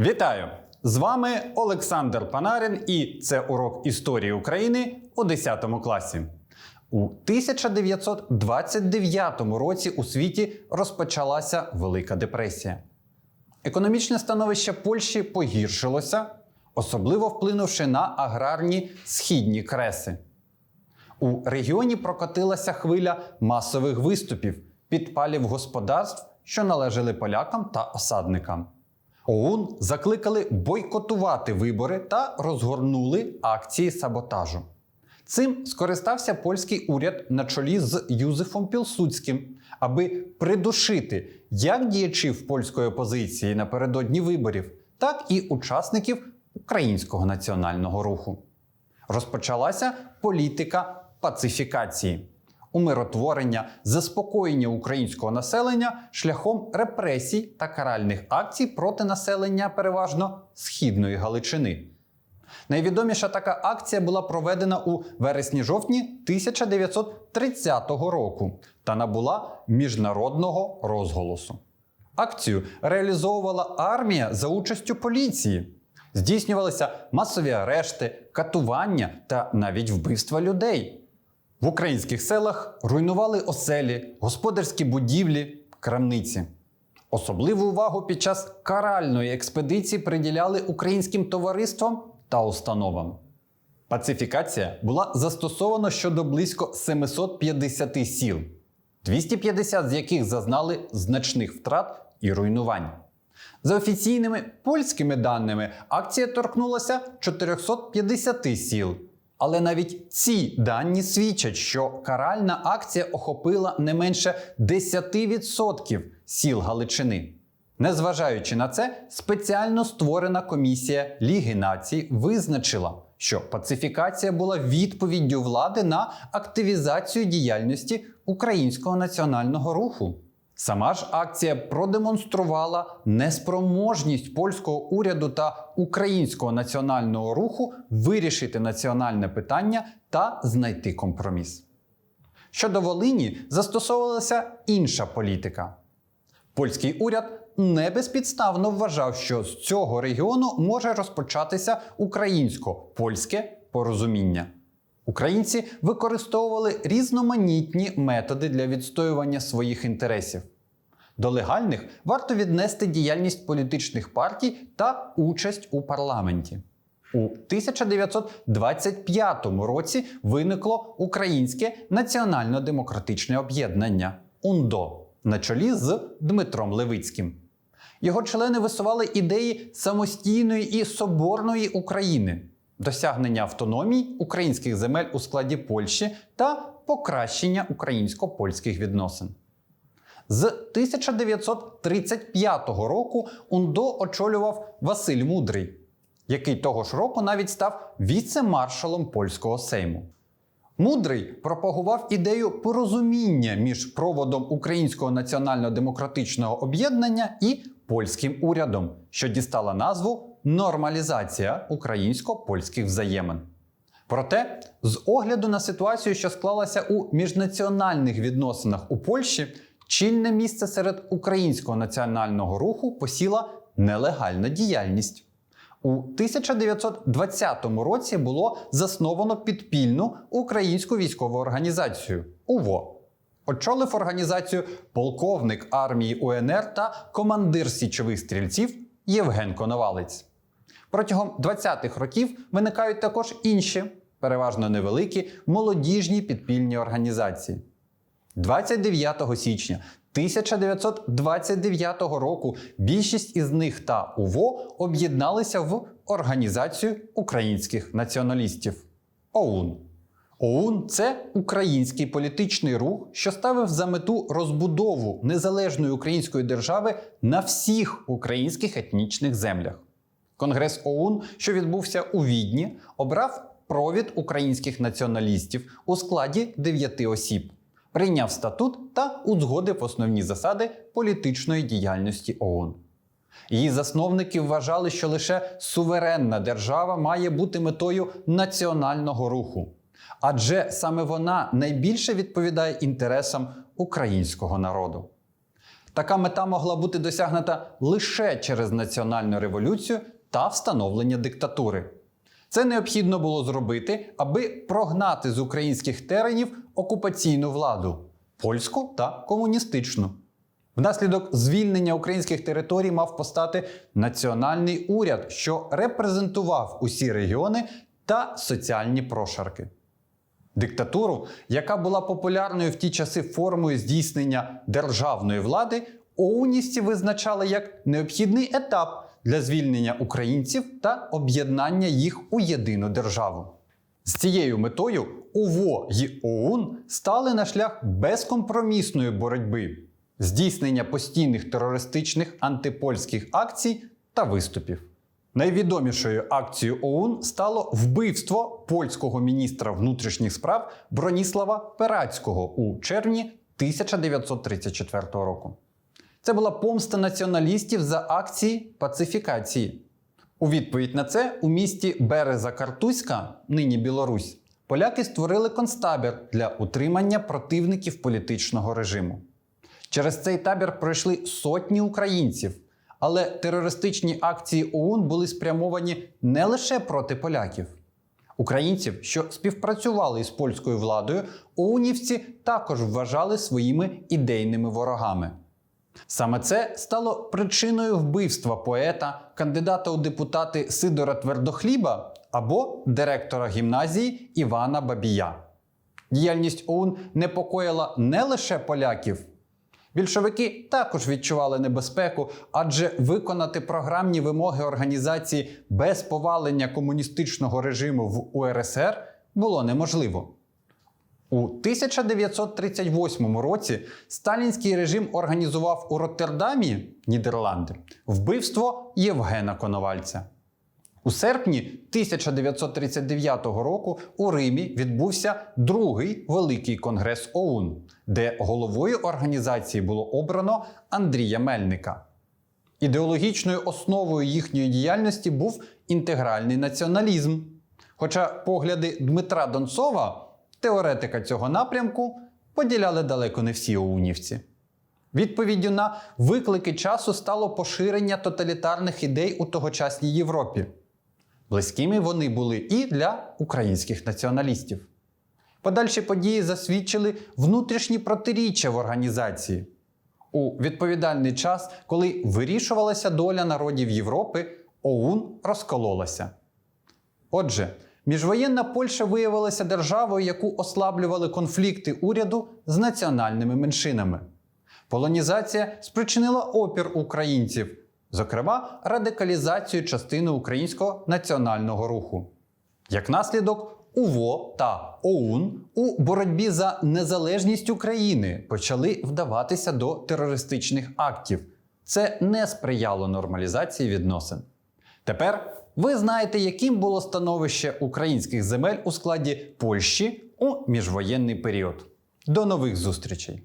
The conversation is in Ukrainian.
Вітаю! З вами Олександр Панарин, і це урок історії України у 10 класі. У 1929 році у світі розпочалася Велика депресія. Економічне становище Польщі погіршилося, особливо вплинувши на аграрні східні креси. У регіоні прокотилася хвиля масових виступів, підпалів господарств, що належали полякам та осадникам. ОУН закликали бойкотувати вибори та розгорнули акції саботажу. Цим скористався польський уряд на чолі з Юзефом Пілсудським, аби придушити як діячів польської опозиції напередодні виборів, так і учасників українського національного руху. Розпочалася політика пацифікації, умиротворення, заспокоєння українського населення шляхом репресій та каральних акцій проти населення переважно східної Галичини. Найвідоміша така акція була проведена у вересні-жовтні 1930 року та набула міжнародного розголосу. Акцію реалізовувала армія за участю поліції. Здійснювалися масові арешти, катування та навіть вбивства людей. В українських селах руйнували оселі, господарські будівлі, крамниці. Особливу увагу під час каральної експедиції приділяли українським товариствам та установам. Пацифікація була застосована щодо близько 750 сіл, 250 з яких зазнали значних втрат і руйнувань. За офіційними польськими даними, акція торкнулася 450 сіл. Але навіть ці дані свідчать, що каральна акція охопила не менше 10% сіл Галичини. Незважаючи на це, спеціально створена комісія Ліги націй визначила, що пацифікація була відповіддю влади на активізацію діяльності українського національного руху. Сама ж акція продемонструвала неспроможність польського уряду та українського національного руху вирішити національне питання та знайти компроміс. Щодо Волині застосовувалася інша політика. Польський уряд не безпідставно вважав, що з цього регіону може розпочатися українсько-польське порозуміння. Українці використовували різноманітні методи для відстоювання своїх інтересів. До легальних варто віднести діяльність політичних партій та участь у парламенті. У 1925 році виникло Українське національно-демократичне об'єднання УНДО на чолі з Дмитром Левицьким. Його члени висували ідеї самостійної і соборної України, досягнення автономії українських земель у складі Польщі та покращення українсько-польських відносин. З 1935 року УНДО очолював Василь Мудрий, який того ж року навіть став віце-маршалом польського сейму. Мудрий пропагував ідею порозуміння між проводом Українського національно-демократичного об'єднання і польським урядом, що дістала назву Нормалізація українсько-польських взаємин. Проте, з огляду на ситуацію, що склалася у міжнаціональних відносинах у Польщі, чільне місце серед українського національного руху посіла нелегальна діяльність. У 1920 році було засновано підпільну українську військову організацію УВО. Очолив організацію полковник армії УНР та командир січових стрільців Євген Коновалець. Протягом 20-х років виникають також інші, переважно невеликі, молодіжні підпільні організації. 29 січня 1929 року більшість із них та УВО об'єдналися в Організацію українських націоналістів ОУН. ОУН це український політичний рух, що ставив за мету розбудову незалежної української держави на всіх українських етнічних землях. Конгрес ОУН, що відбувся у Відні, обрав провід українських націоналістів у складі дев'яти осіб, прийняв статут та узгодив основні засади політичної діяльності ОУН. Її засновники вважали, що лише суверенна держава має бути метою національного руху, адже саме вона найбільше відповідає інтересам українського народу. Така мета могла бути досягнута лише через національну революцію та встановлення диктатури. Це необхідно було зробити, аби прогнати з українських теренів окупаційну владу польську та комуністичну. Внаслідок звільнення українських територій мав постати національний уряд, що репрезентував усі регіони та соціальні прошарки. Диктатуру, яка була популярною в ті часи формою здійснення державної влади, оуністі визначали як необхідний етап для звільнення українців та об'єднання їх у єдину державу. З цією метою УВО й ОУН стали на шлях безкомпромісної боротьби, здійснення постійних терористичних антипольських акцій та виступів. Найвідомішою акцією ОУН стало вбивство польського міністра внутрішніх справ Броніслава Перацького у червні 1934 року. Це була помста націоналістів за акції пацифікації. У відповідь на це у місті Береза Картузька, нині Білорусь, поляки створили концтабір для утримання противників політичного режиму. Через цей табір пройшли сотні українців, але терористичні акції ОУН були спрямовані не лише проти поляків. Українців, що співпрацювали із польською владою, оунівці також вважали своїми ідейними ворогами. Саме це стало причиною вбивства поета, кандидата у депутати Сидора Твердохліба або директора гімназії Івана Бабія. Діяльність ОУН непокоїла не лише поляків. Більшовики також відчували небезпеку, адже виконати програмні вимоги організації без повалення комуністичного режиму в УРСР було неможливо. У 1938 році сталінський режим організував у Роттердамі, Нідерланди, вбивство Євгена Коновальця. У серпні 1939 року у Римі відбувся другий великий конгрес ОУН, де головою організації було обрано Андрія Мельника. Ідеологічною основою їхньої діяльності був інтегральний націоналізм. Хоча погляди Дмитра Донцова, теоретика цього напрямку, поділяли далеко не всі оунівці. Відповіддю на виклики часу стало поширення тоталітарних ідей у тогочасній Європі. Близькими вони були і для українських націоналістів. Подальші події засвідчили внутрішні протиріччя в організації. У відповідальний час, коли вирішувалася доля народів Європи, ОУН розкололася. Отже, міжвоєнна Польща виявилася державою, яку ослаблювали конфлікти уряду з національними меншинами. Полонізація спричинила опір українців, зокрема радикалізацію частини українського національного руху. Як наслідок, УВО та ОУН у боротьбі за незалежність України почали вдаватися до терористичних актів. Це не сприяло нормалізації відносин. Тепер ви знаєте, яким було становище українських земель у складі Польщі у міжвоєнний період. До нових зустрічей!